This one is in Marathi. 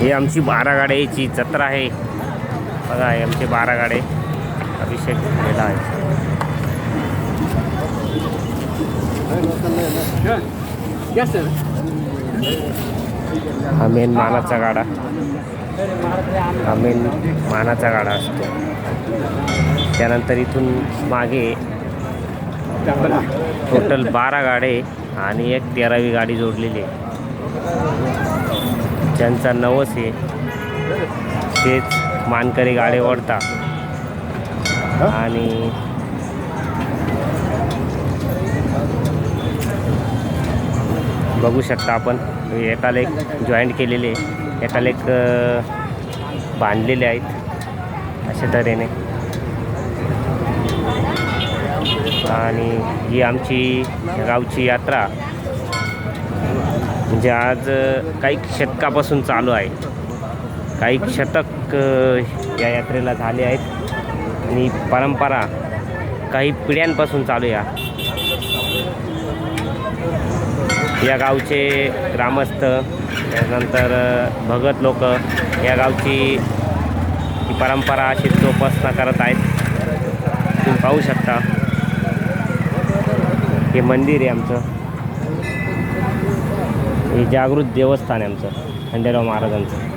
ही आमची बारा गाड्याची जत्रा आहे. बघा हे आमचे बारा गाडे. अभिषेक झालेला आहे. हा मेन मानाचा गाडा. हा मेन मानाचा गाडा असतो. त्यानंतर इथून मागे टोटल बारा गाडे आणि एक तेरावी गाडी जोडलेली आहे. ज्यांचा नवस आहे तेच मानकरी गाडे ओढता आणि बघू शकता आपण एकाला एक जॉईंट केलेले. एकाला एक अ, बांधलेले आहेत अशा तऱ्हेने. आणि ही आमची गावची यात्रा. म्हणजे आज काही शतकापासून चालू आहे काही शतक या यात्रेला झाले आहेत. आणि परंपरा काही पिढ्यांपासून चालू या. या गावचे ग्रामस्थ त्यानंतर भगत लोक या गावची ही परंपरा अशी जोपासना करत आहेत. तुम्ही पाहू शकता. हे मंदिर आहे आमचं. जागृत देवस्थान आहे आमचं खंडेराव महाराजांचं.